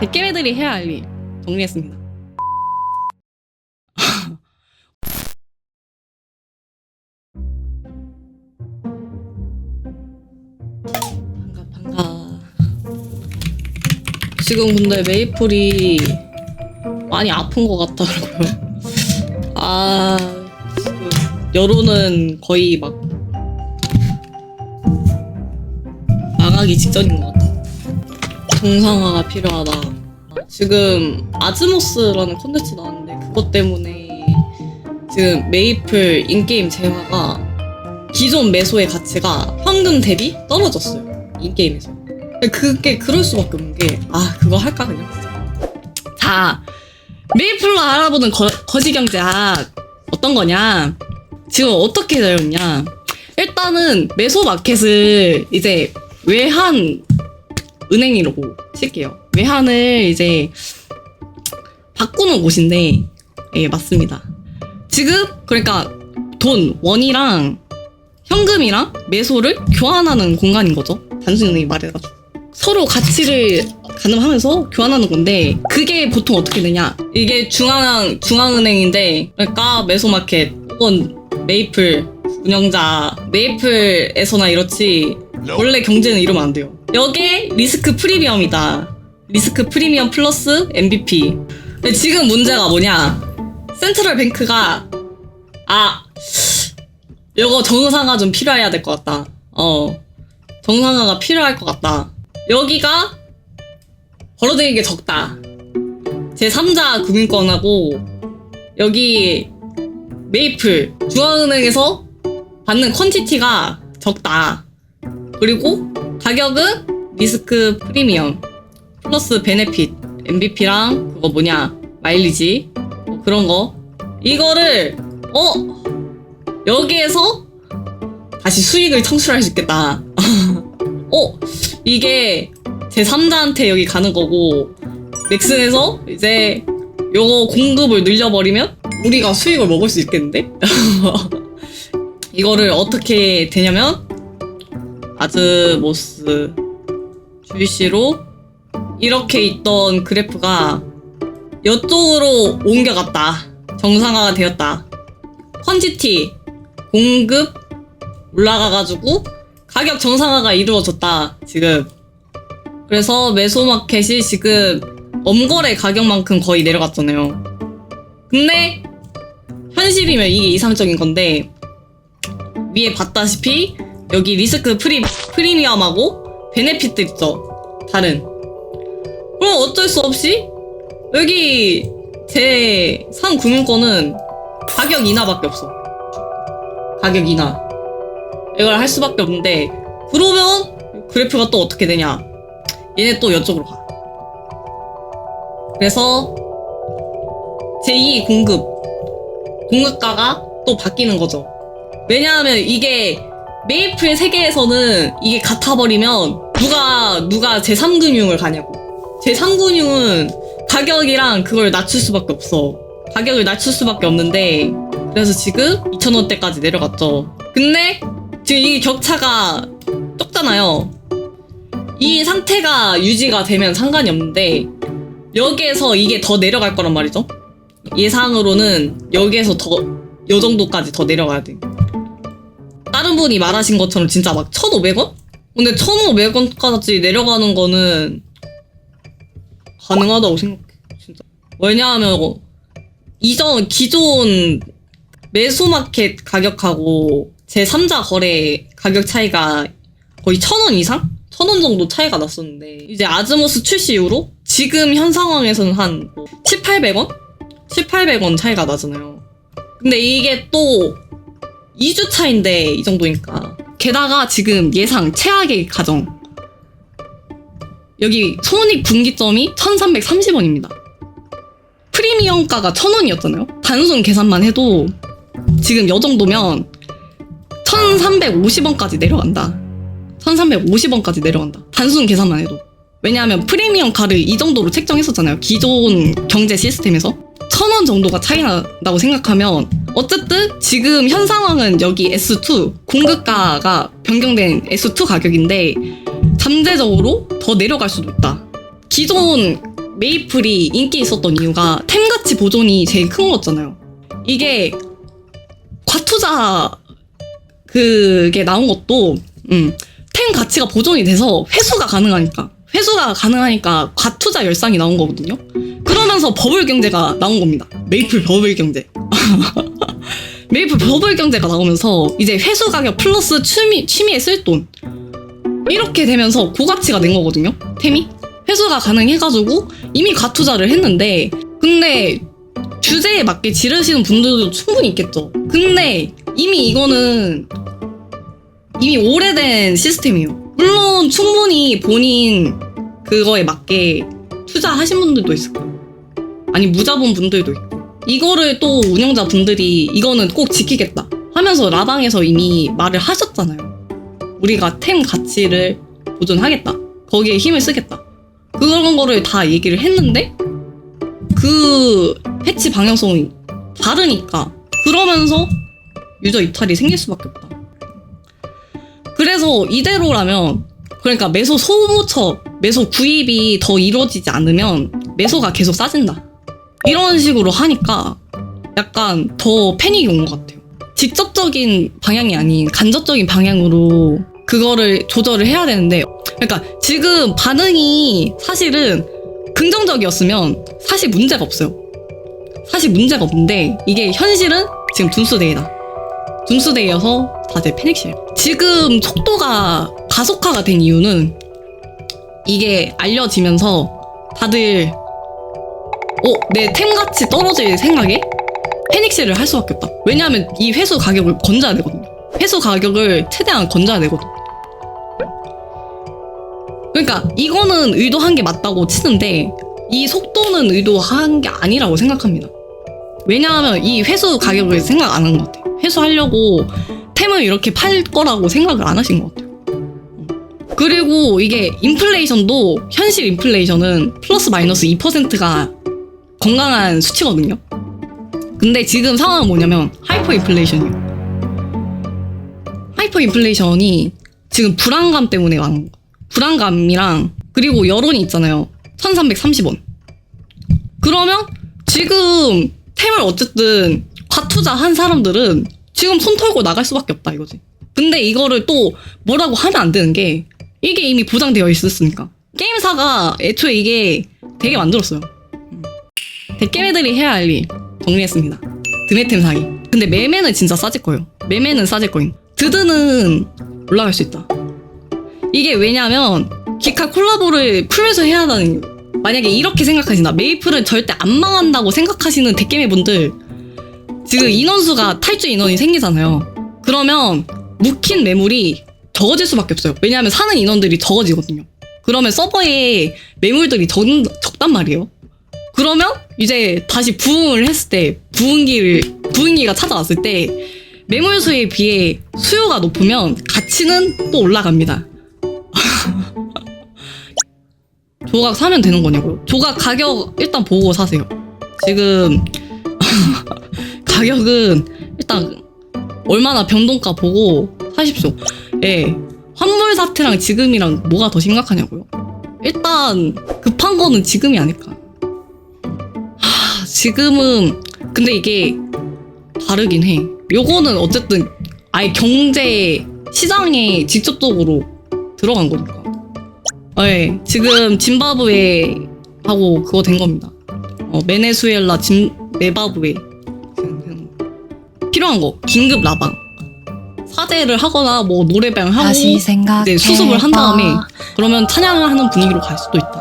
백개매들이 해야 할 일 정리했습니다. 반가 반가. 지금 근데 메이플이 많이 아픈 것 같더라고요. 아 지금 여론은 거의 막 망하기 직전인 것 같아. 정상화가 필요하다. 지금 아즈모스라는 콘텐츠 나왔는데 그것 때문에 지금 메이플 인게임 재화가 기존 매소의 가치가 현금 대비 떨어졌어요. 인게임에서. 그게 그럴 수밖에 없는 게 아 그거 할까 그냥. 자 메이플로 알아보는 거, 거지 경제학 어떤 거냐? 지금 어떻게 되었냐? 일단은 매소 마켓을 이제 외환 은행이라고 칠게요. 외환을 이제 바꾸는 곳인데, 예, 맞습니다. 지급, 그러니까 돈, 원이랑 현금이랑 매소를 교환하는 공간인 거죠. 단순히 말해가지고. 서로 가치를 가늠하면서 교환하는 건데, 그게 보통 어떻게 되냐. 이게 중앙, 중앙은행인데, 그러니까 매소마켓, 혹은 메이플, 운영자, 메이플에서나 이렇지, 원래 경제는 이러면 안 돼요. 여기에 리스크 프리미엄이다. 리스크 프리미엄 플러스 MVP. 근데 지금 문제가 뭐냐? 센트럴 뱅크가 아 이거 정상화 좀 필요해야 될 것 같다. 어 정상화가 필요할 것 같다. 여기가 벌어들이는 게 적다. 제 3자 금융권하고 여기 메이플 중앙은행에서 받는 퀀티티가 적다. 그리고 가격은 리스크 프리미엄 플러스 베네핏 MVP랑 그거 뭐냐 마일리지 뭐 그런 거. 이거를 어? 여기에서 다시 수익을 창출할 수 있겠다. 어? 이게 제 3자한테 여기 가는 거고 넥슨에서 이제 요거 공급을 늘려버리면 우리가 수익을 먹을 수 있겠는데? 이거를 어떻게 되냐면 아즈모스 주시로 이렇게 있던 그래프가 이쪽으로 옮겨갔다. 정상화가 되었다. 퀀티티 공급 올라가가지고 가격 정상화가 이루어졌다. 지금. 그래서 매소마켓이 지금 엄거래 가격만큼 거의 내려갔잖아요. 근데 현실이면 이게 이상적인 건데 위에 봤다시피 여기 리스크 프리, 프리미엄하고 베네핏들 있죠. 다른. 그럼 어쩔 수 없이 여기 제 상금융권은 가격 인하밖에 없어. 가격 인하. 이걸 할 수밖에 없는데 그러면 그래프가 또 어떻게 되냐? 얘네 또 이쪽으로 가. 그래서 제2 공급 공급가가 또 바뀌는 거죠. 왜냐하면 이게 메이플 세계에서는 이게 같아버리면 누가 누가 제3금융을 가냐고. 제3금융은 가격이랑 그걸 낮출 수밖에 없어. 가격을 낮출 수밖에 없는데 그래서 지금 2,000원대까지 내려갔죠. 근데 지금 이 격차가 적잖아요. 이 상태가 유지가 되면 상관이 없는데 여기에서 이게 더 내려갈 거란 말이죠. 예상으로는 여기에서 더, 요 정도까지 더 내려가야 돼. 다른 분이 말하신 것처럼 진짜 막 1,500원? 근데 1,500원까지 내려가는 거는 가능하다고 생각해. 진짜. 왜냐하면 이전 기존 매수마켓 가격하고 제 3자 거래 가격 차이가 거의 1,000원 이상? 1,000원 정도 차이가 났었는데 이제 아즈모스 출시 이후로 지금 현 상황에서는 한 7, 800원? 7, 800원 차이가 나잖아요. 근데 이게 또 2주 차인데 이 정도니까. 게다가 지금 예상 최악의 가정. 여기 손익 분기점이 1330원입니다. 프리미엄가가 1000원이었잖아요. 단순 계산만 해도 지금 요 정도면 1350원까지 내려간다. 1350원까지 내려간다. 단순 계산만 해도. 왜냐하면 프리미엄 가를 이 정도로 책정했었잖아요. 기존 경제 시스템에서. 천원 정도가 차이 난다고 생각하면 어쨌든 지금 현 상황은 여기 S2 공급가가 변경된 S2 가격인데 잠재적으로 더 내려갈 수도 있다. 기존 메이플이 인기 있었던 이유가 템 가치 보존이 제일 큰 거였잖아요. 이게 과투자 그게 나온 것도 음, 템 가치가 보존이 돼서 회수가 가능하니까 회수가 가능하니까 과투자 열상이 나온 거거든요. 그러면서 버블 경제가 나온 겁니다. 메이플 버블 경제. 메이플 버블 경제가 나오면서 이제 회수 가격 플러스 취미 취미에 쓸 돈 이렇게 되면서 고가치가 된 거거든요. 템이 회수가 가능해가지고 이미 과투자를 했는데 근데 주제에 맞게 지르시는 분들도 충분히 있겠죠. 근데 이미 이거는 이미 오래된 시스템이에요. 물론 충분히 본인 그거에 맞게 투자하신 분들도 있을 거예요. 아니 무자본 분들도 있고 이거를 또 운영자 분들이 이거는 꼭 지키겠다 하면서 라방에서 이미 말을 하셨잖아요. 우리가 템 가치를 보존하겠다. 거기에 힘을 쓰겠다. 그런 거를 다 얘기를 했는데 그 패치 방향성이 다르니까 그러면서 유저 이탈이 생길 수밖에 없다. 그래서 이대로라면 그러니까 매소 소모처, 매소 구입이 더 이루어지지 않으면 매소가 계속 싸진다. 이런 식으로 하니까 약간 더 패닉이 온 것 같아요. 직접적인 방향이 아닌 간접적인 방향으로 그거를 조절을 해야 되는데 그러니까 지금 반응이 사실은 긍정적이었으면 사실 문제가 없어요. 사실 문제가 없는데 이게 현실은 지금 둠스데이다. 둠스데이여서 다들 패닉실. 지금 속도가 가속화가 된 이유는 이게 알려지면서 다들 어, 내템 가치 떨어질 생각에 패닉실을 할 수밖에 없다. 왜냐하면 이 회수 가격을 건져야 되거든요. 회수 가격을 최대한 건져야 되거든. 그러니까 이거는 의도한 게 맞다고 치는데 이 속도는 의도한 게 아니라고 생각합니다. 왜냐하면 이 회수 가격을 생각 안 한 것 같아요. 회수하려고 템을 이렇게 팔 거라고 생각을 안 하신 것 같아요. 그리고 이게 인플레이션도 현실 인플레이션은 플러스 마이너스 2%가 건강한 수치거든요. 근데 지금 상황은 뭐냐면 하이퍼 인플레이션이에요. 하이퍼 인플레이션이 지금 불안감 때문에 왕 불안감이랑 그리고 여론이 있잖아요. 1330원. 그러면 지금 템을 어쨌든 과투자 한 사람들은 지금 손 털고 나갈 수밖에 없다 이거지. 근데 이거를 또 뭐라고 하면 안 되는 게 이게 이미 보장되어 있었으니까. 게임사가 애초에 이게 되게 만들었어요. 대게임애들이 해야 할 일 정리했습니다. 드메템 사기. 근데 매매는 진짜 싸질 거예요. 매매는 싸질 거임. 드드는 올라갈 수 있다. 이게 왜냐면 기카 콜라보를 풀면서 해야 하는. 만약에 이렇게 생각하신다. 메이플은 절대 안 망한다고 생각하시는 대게임 분들 지금 인원수가 탈주 인원이 생기잖아요. 그러면 묵힌 매물이 적어질 수밖에 없어요. 왜냐하면 사는 인원들이 적어지거든요. 그러면 서버에 매물들이 적, 적단 말이에요. 그러면 이제 다시 부흥을 했을 때 부흥기를 부흥기가 찾아왔을 때 매물수에 비해 수요가 높으면 가치는 또 올라갑니다. 조각 사면 되는 거냐고요? 조각 가격 일단 보고 사세요. 지금 가격은 일단 얼마나 변동가 보고 사십시오. 예. 환물 사태랑 지금이랑 뭐가 더 심각하냐고요? 일단 급한 거는 지금이 아닐까. 하, 지금은 근데 이게 다르긴 해. 요거는 어쨌든 아예 경제 시장에 직접적으로 들어간 거니까. 네, 지금 짐바브웨 하고 그거 된 겁니다. 어, 베네수엘라 짐 메바브웨. 필요한 거 긴급 라방 사제를 하거나 뭐 노래방 하고 다시 수습을 한 다음에 그러면 찬양을 하는 분위기로 갈 수도 있다.